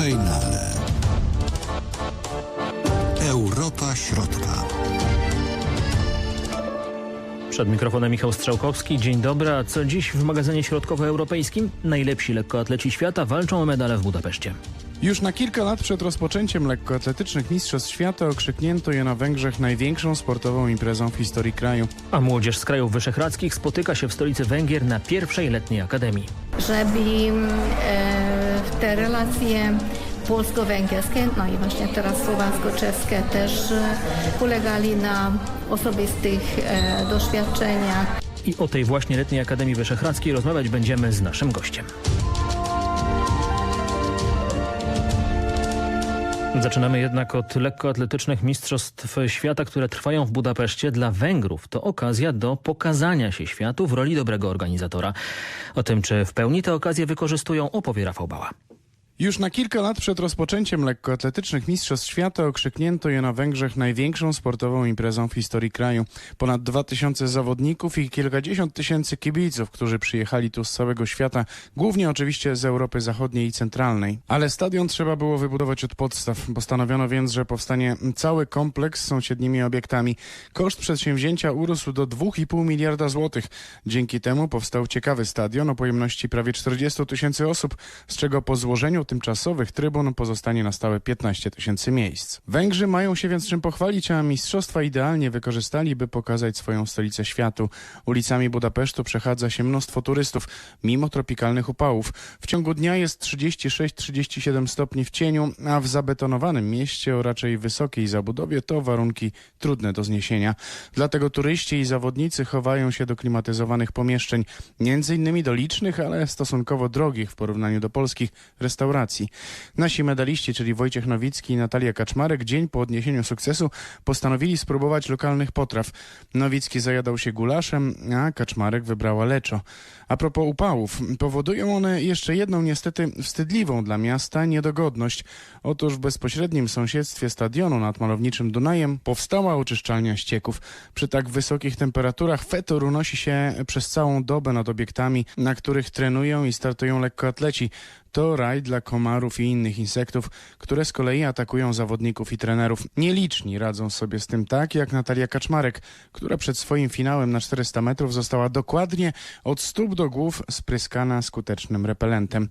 Hejnale. Europa Środka. Przed mikrofonem Michał Strzałkowski. Dzień dobry. A co dziś w magazynie środkowoeuropejskim? Najlepsi lekkoatleci świata walczą o medale w Budapeszcie. Już na kilka lat przed rozpoczęciem lekkoatletycznych Mistrzostw Świata okrzyknięto je na Węgrzech największą sportową imprezą w historii kraju. A młodzież z krajów wyszehradzkich spotyka się w stolicy Węgier na pierwszej letniej akademii. żeby e, te relacje polsko-węgierskie, no i właśnie teraz słowańsko-czeskie też e, polegali na osobistych e, doświadczeniach. I o tej właśnie letniej Akademii Wyszehradzkiej rozmawiać będziemy z naszym gościem. Zaczynamy jednak od lekkoatletycznych Mistrzostw Świata, które trwają w Budapeszcie. Dla Węgrów to okazja do pokazania się światu w roli dobrego organizatora. O tym, czy w pełni tę okazję wykorzystują, opowie Rafał Bała. Już na kilka lat przed rozpoczęciem lekkoatletycznych Mistrzostw Świata okrzyknięto je na Węgrzech największą sportową imprezą w historii kraju. Ponad 2000 zawodników i kilkadziesiąt tysięcy kibiców, którzy przyjechali tu z całego świata, głównie oczywiście z Europy Zachodniej i Centralnej. Ale stadion trzeba było wybudować od podstaw. Postanowiono więc, że powstanie cały kompleks z sąsiednimi obiektami. Koszt przedsięwzięcia urósł do 2,5 miliarda złotych. Dzięki temu powstał ciekawy stadion o pojemności prawie 40 tysięcy osób, z czego po złożeniu tymczasowych trybun pozostanie na stałe 15 tysięcy miejsc. Węgrzy mają się więc czym pochwalić, a mistrzostwa idealnie wykorzystali, by pokazać swoją stolicę światu. Ulicami Budapesztu przechadza się mnóstwo turystów, mimo tropikalnych upałów. W ciągu dnia jest 36-37 stopni w cieniu, a w zabetonowanym mieście o raczej wysokiej zabudowie to warunki trudne do zniesienia. Dlatego turyści i zawodnicy chowają się do klimatyzowanych pomieszczeń, między innymi do licznych, ale stosunkowo drogich w porównaniu do polskich restauracji. Nasi medaliści, czyli Wojciech Nowicki i Natalia Kaczmarek, dzień po odniesieniu sukcesu postanowili spróbować lokalnych potraw. Nowicki zajadał się gulaszem, a Kaczmarek wybrała leczo. A propos upałów, powodują one jeszcze jedną niestety wstydliwą dla miasta niedogodność. Otóż w bezpośrednim sąsiedztwie stadionu nad malowniczym Dunajem powstała oczyszczalnia ścieków. Przy tak wysokich temperaturach fetor unosi się przez całą dobę nad obiektami, na których trenują i startują lekkoatleci. To raj dla komarów i innych insektów, które z kolei atakują zawodników i trenerów. Nieliczni radzą sobie z tym tak, jak Natalia Kaczmarek, która przed swoim finałem na 400 metrów została dokładnie od stóp do głów spryskana skutecznym repelentem.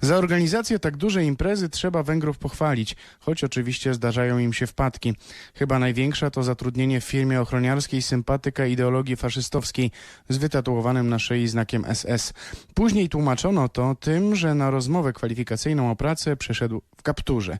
Za organizację tak dużej imprezy trzeba Węgrów pochwalić, choć oczywiście zdarzają im się wpadki. Chyba największa to zatrudnienie w firmie ochroniarskiej sympatyka ideologii faszystowskiej z wytatuowanym na szyi znakiem SS. Później tłumaczono to tym, że na rozmowę kwalifikacyjną o pracę przyszedł w kapturze.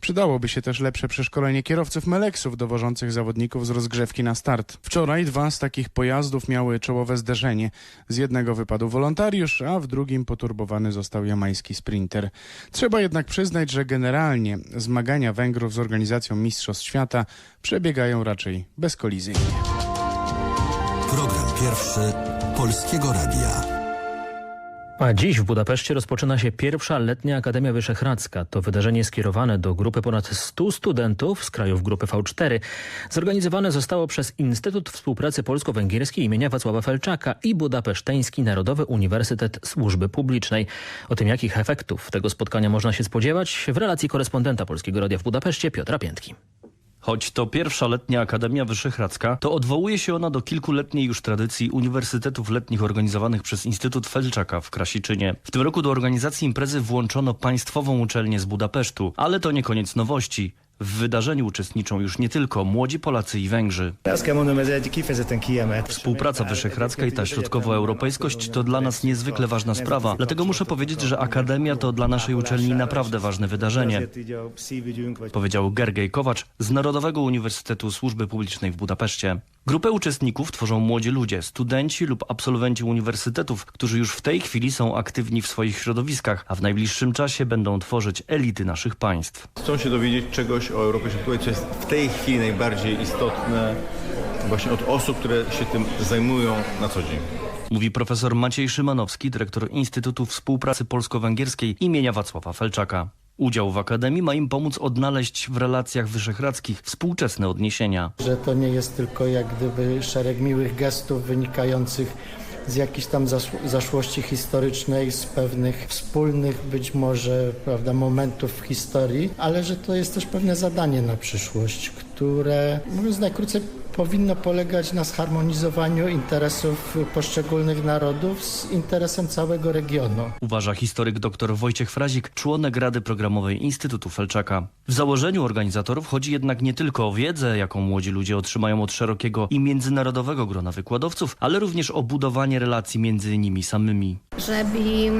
Przydałoby się też lepsze przeszkolenie kierowców Meleksów dowożących zawodników z rozgrzewki na start. Wczoraj dwa z takich pojazdów miały czołowe zderzenie. Z jednego wypadł wolontariusz, a w drugim poturbowany został jamański sprinter. Trzeba jednak przyznać, że generalnie zmagania Węgrów z organizacją Mistrzostw Świata przebiegają raczej bezkolizyjnie. Program pierwszy Polskiego Radia. A dziś w Budapeszcie rozpoczyna się pierwsza letnia Akademia Wyszehradzka. To wydarzenie skierowane do grupy ponad 100 studentów z krajów grupy V4. Zorganizowane zostało przez Instytut Współpracy Polsko-Węgierskiej imienia Wacława Felczaka i Budapeszteński Narodowy Uniwersytet Służby Publicznej. O tym, jakich efektów tego spotkania można się spodziewać w relacji korespondenta Polskiego Radia w Budapeszcie Piotra Piętki. Choć to pierwsza letnia Akademia Wyszehradzka, to odwołuje się ona do kilkuletniej już tradycji uniwersytetów letnich organizowanych przez Instytut Felczaka w Krasiczynie. W tym roku do organizacji imprezy włączono państwową uczelnię z Budapesztu, ale to nie koniec nowości. W wydarzeniu uczestniczą już nie tylko młodzi Polacy i Węgrzy. Współpraca wyszehradzka i ta środkowoeuropejskość to dla nas niezwykle ważna sprawa. Dlatego muszę powiedzieć, że Akademia to dla naszej uczelni naprawdę ważne wydarzenie. Powiedział Gergej Kowacz z Narodowego Uniwersytetu Służby Publicznej w Budapeszcie. Grupę uczestników tworzą młodzi ludzie, studenci lub absolwenci uniwersytetów, którzy już w tej chwili są aktywni w swoich środowiskach, a w najbliższym czasie będą tworzyć elity naszych państw. Chcą się dowiedzieć czegoś o Europie Środkowej, co jest w tej chwili najbardziej istotne właśnie od osób, które się tym zajmują na co dzień. Mówi profesor Maciej Szymanowski, dyrektor Instytutu Współpracy Polsko-Węgierskiej imienia Wacława Felczaka. Udział w Akademii ma im pomóc odnaleźć w relacjach wyszehradzkich współczesne odniesienia. Że to nie jest tylko jak gdyby szereg miłych gestów wynikających z jakichś tam zas- zaszłości historycznej, z pewnych wspólnych być może prawda, momentów w historii, ale że to jest też pewne zadanie na przyszłość, które mówiąc najkrócej powinno polegać na zharmonizowaniu interesów poszczególnych narodów z interesem całego regionu. Uważa historyk dr Wojciech Frazik, członek Rady Programowej Instytutu Felczaka. W założeniu organizatorów chodzi jednak nie tylko o wiedzę, jaką młodzi ludzie otrzymają od szerokiego i międzynarodowego grona wykładowców, ale również o budowanie relacji między nimi samymi. żeby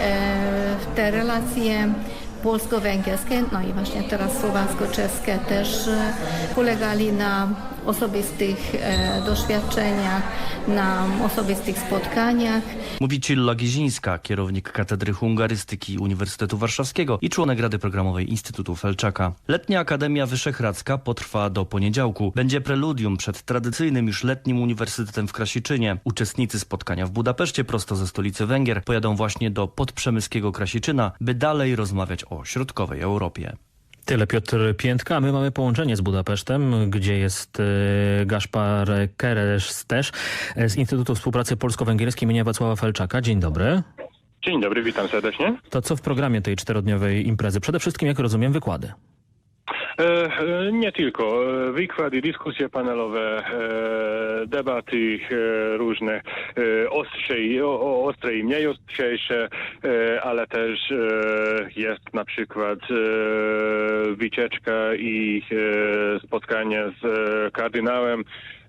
e, te relacje polsko-węgierskie, no i właśnie teraz słowańsko-czeskie też e, polegali na osobistych e, doświadczeniach, na osobistych spotkaniach. Mówi Cilla Gizińska, kierownik Katedry Hungarystyki Uniwersytetu Warszawskiego i członek Rady Programowej Instytutu Felczaka. Letnia Akademia Wyszehradzka potrwa do poniedziałku. Będzie preludium przed tradycyjnym już letnim uniwersytetem w Krasiczynie. Uczestnicy spotkania w Budapeszcie prosto ze stolicy Węgier pojadą właśnie do podprzemyskiego Krasiczyna, by dalej rozmawiać o środkowej Europie. Tyle Piotr Piętka. My mamy połączenie z Budapesztem, gdzie jest e, Gaszpar Keresz też z Instytutu Współpracy Polsko-Węgierskiej im. Wacława Felczaka. Dzień dobry. Dzień dobry, witam serdecznie. To co w programie tej czterodniowej imprezy? Przede wszystkim, jak rozumiem, wykłady. E, e, nie tylko. E, Wykłady, dyskusje panelowe, debaty różne, e, ostrze i, o, o- ostre i mniej ostrzejsze, ale też jest na przykład wycieczka i spotkanie z kardynałem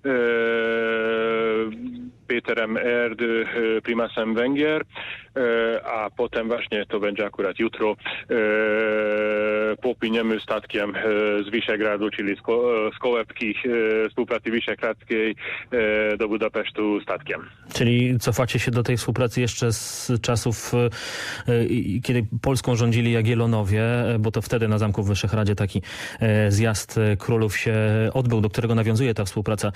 e, Peterem Erd, e, prymasem Węgier, e, a potem właśnie to będzie akurat jutro popłyniemy statkiem z Wyszehradu, czyli z, Ko- z Kołebki współpracy wyszehradzkiej e, do Budapesztu statkiem. Czyli cofacie się do tej współpracy jeszcze z czasów, kiedy Polską rządzili Jagiellonowie, bo to wtedy na Zamku w Wyszehradzie taki zjazd królów się odbył, do którego nawiązuje ta współpraca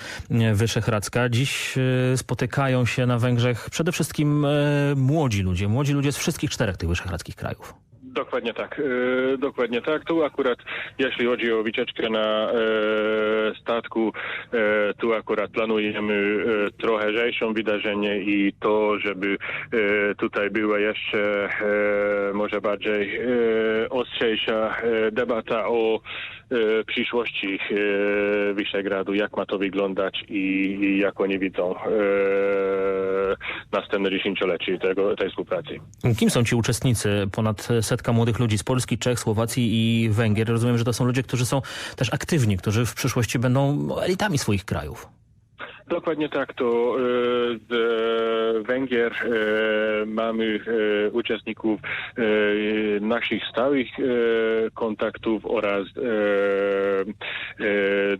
wyszehradzka. Dziś e, spotykają się na Węgrzech przede wszystkim e, młodzi ludzie, młodzi ludzie z wszystkich czterech tych wyszehradzkich krajów. Dokładnie tak. E, dokładnie tak. Tu akurat, jeśli chodzi o wycieczkę na e, statku, e, tu akurat planujemy trochę lżejszą wydarzenie i to, żeby tutaj była jeszcze może bardziej ostrzejsza debata o przyszłości Wyszehradu, jak ma to wyglądać i, jak oni widzą następne dziesięciolecie tego, tej współpracy. Kim są ci uczestnicy? Ponad setka młodych ludzi z Polski, Czech, Słowacji i Węgier. Rozumiem, że to są ludzie, którzy są też aktywni, którzy w przyszłości będą elitami swoich krajów. Dokładnie tak, to e, z e, Węgier e, mamy uczestników naszych stałych kontaktów oraz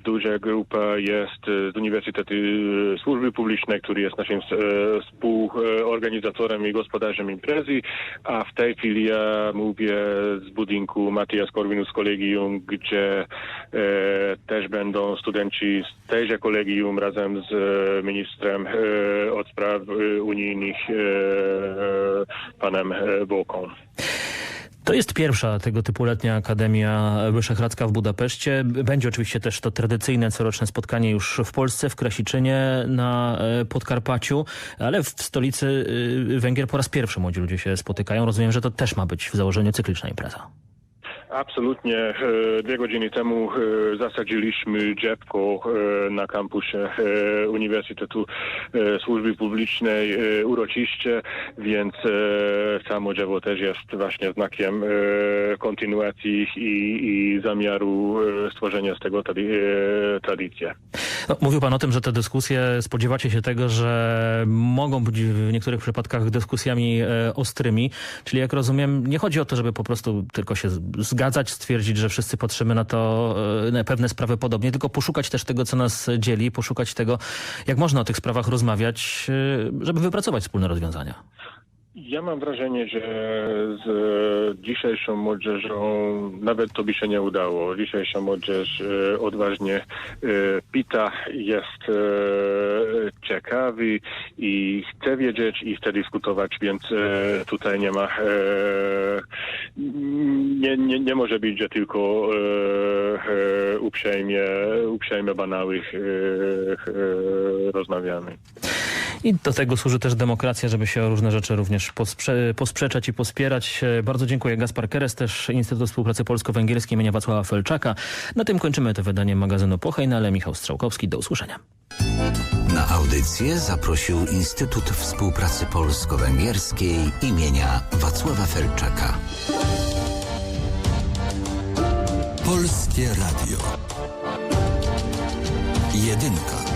duża grupa jest z Uniwersytetu Służby Publicznej, który jest naszym współorganizatorem i gospodarzem imprezy, a w tej chwili ja mówię z budynku Matias Corvinus Collegium, gdzie też będą studenci z tejże kolegium razem z ministrem e, od spraw e, unijnych e, panem e, Boką. To jest pierwsza tego typu letnia Akademia Wyszehradzka w Budapeszcie. Będzie oczywiście też to tradycyjne coroczne spotkanie już w Polsce, w Krasiczynie, na e, Podkarpaciu, ale w stolicy e, Węgier po raz pierwszy młodzi ludzie się spotykają. Rozumiem, że to też ma być w założeniu cykliczna impreza. Absolutnie. E, Dwie godziny temu e, zasadziliśmy drzewko e, na kampusie Uniwersytetu Służby Publicznej uroczyście, więc samo drzewo też jest właśnie znakiem kontynuacji i, i zamiaru stworzenia z tego tradycji. No, mówił pan o tym, że te dyskusje, spodziewacie się tego, że mogą być w niektórych przypadkach dyskusjami e, ostrymi, czyli jak rozumiem, nie chodzi o to, żeby po prostu tylko się zgadzać, stwierdzić, że wszyscy patrzymy na to, e, na pewne sprawy podobnie, tylko poszukać też tego, co nas dzieli, poszukać tego, jak można o tych sprawach rozmawiać, e, żeby wypracować wspólne rozwiązania. Ja mam wrażenie, że z dzisiejszą młodzieżą nawet to by się nie udało. Dzisiejsza młodzież e, odważnie e, pita, jest e, ciekawy i chce wiedzieć i chce dyskutować, więc tutaj nie ma nie, nie, nie może być, że tylko uprzejmie, uprzejmie banałych rozmawiamy. I do tego służy też demokracja, żeby się o różne rzeczy również posprze posprzeczać i pospierać. E, Bardzo dziękuję. Gaspar Keres, też Instytut Współpracy Polsko-Węgierskiej imienia Wacława Felczaka. Na tym kończymy to wydanie magazynu Pochej, ale Michał Strzałkowski. Do usłyszenia. Na audycję zaprosił Instytut Współpracy Polsko-Węgierskiej imienia Wacława Felczaka. Polskie Radio. Jedynka.